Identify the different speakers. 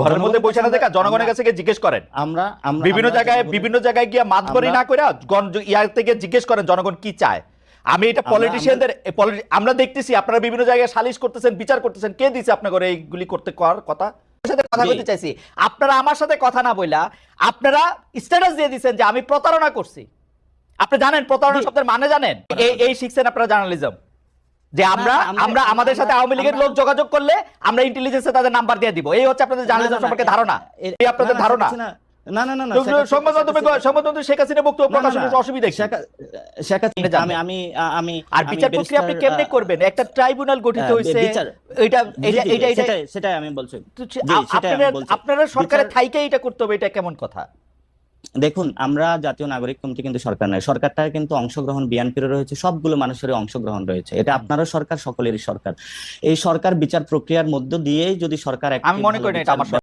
Speaker 1: ঘরের মধ্যে বসে না দেখা জনগণের কাছে গিয়ে জিজ্ঞেস করেন।
Speaker 2: আমরা
Speaker 1: বিভিন্ন জায়গায় বিভিন্ন জায়গায় গিয়ে মাতবরি না করে ইয়ার থেকে জিজ্ঞেস করেন জনগণ কি চায়। আমি এটা পলিটিশিয়ানদের আমরা দেখতেছি আপনারা বিভিন্ন জায়গায় সালিশ করতেছেন বিচার করতেছেন কে দিছে আপনার ঘরে এইগুলি করতে করার কথা? সাথে কথা বলতে চাইছি। আপনারা আমার সাথে কথা না বইলা আপনারা স্ট্যাটাস দিয়ে দিচ্ছেন যে আমি প্রতারণা করছি। আপনি জানেন প্রতারণা। শব্দের মানে জানেন? এই শিখছেন আপনারা জার্নালিজম যে আমরা
Speaker 2: আমরা-
Speaker 1: আমাদের সাথে আওয়ামী লীগের লোক যোগাযোগ করলে আমরা ইন্টেলিজেন্সে তাদের নাম্বার দিয়ে দিব। এই হচ্ছে আপনাদের জার্নালিজম সম্পর্কে ধারণা। এই আপনাদের ধারণা।
Speaker 2: না না না না
Speaker 1: তো
Speaker 2: শেখ হাসিনা-
Speaker 1: সংবাদ মাধ্যমে সংবাদ মাধ্যমে শেখ হাসিনা বক্তব্য
Speaker 2: না, না,
Speaker 1: প্রকাশের
Speaker 2: না,
Speaker 1: একটু অসুবিধা
Speaker 2: শেখ হাসিনা- আমি আমি আমি
Speaker 1: আর বিচার প্রক্রিয়া আপনি কেমনে করবেন? একটা ট্রাইব্যুনাল গঠিত এটা এটা এটা এটা
Speaker 2: সেটাই আমি বলছি।
Speaker 1: আপনারা আপনারা সরকারের থাইকে এটা করতে হবে এটা কেমন কথা?
Speaker 2: দেখুন আমরা জাতীয় নাগরিক কমিটি কিন্তু সরকার নয়। সরকারটা কিন্তু অংশগ্রহণ বিএনপির রয়েছে সবগুলো মানুষেরই অংশগ্রহণ রয়েছে। এটা আপনারও সরকার সকলেরই সরকার। এই সরকার বিচার প্রক্রিয়ার মধ্য দিয়েই যদি সরকার
Speaker 1: আমি মনে করি এটা আমার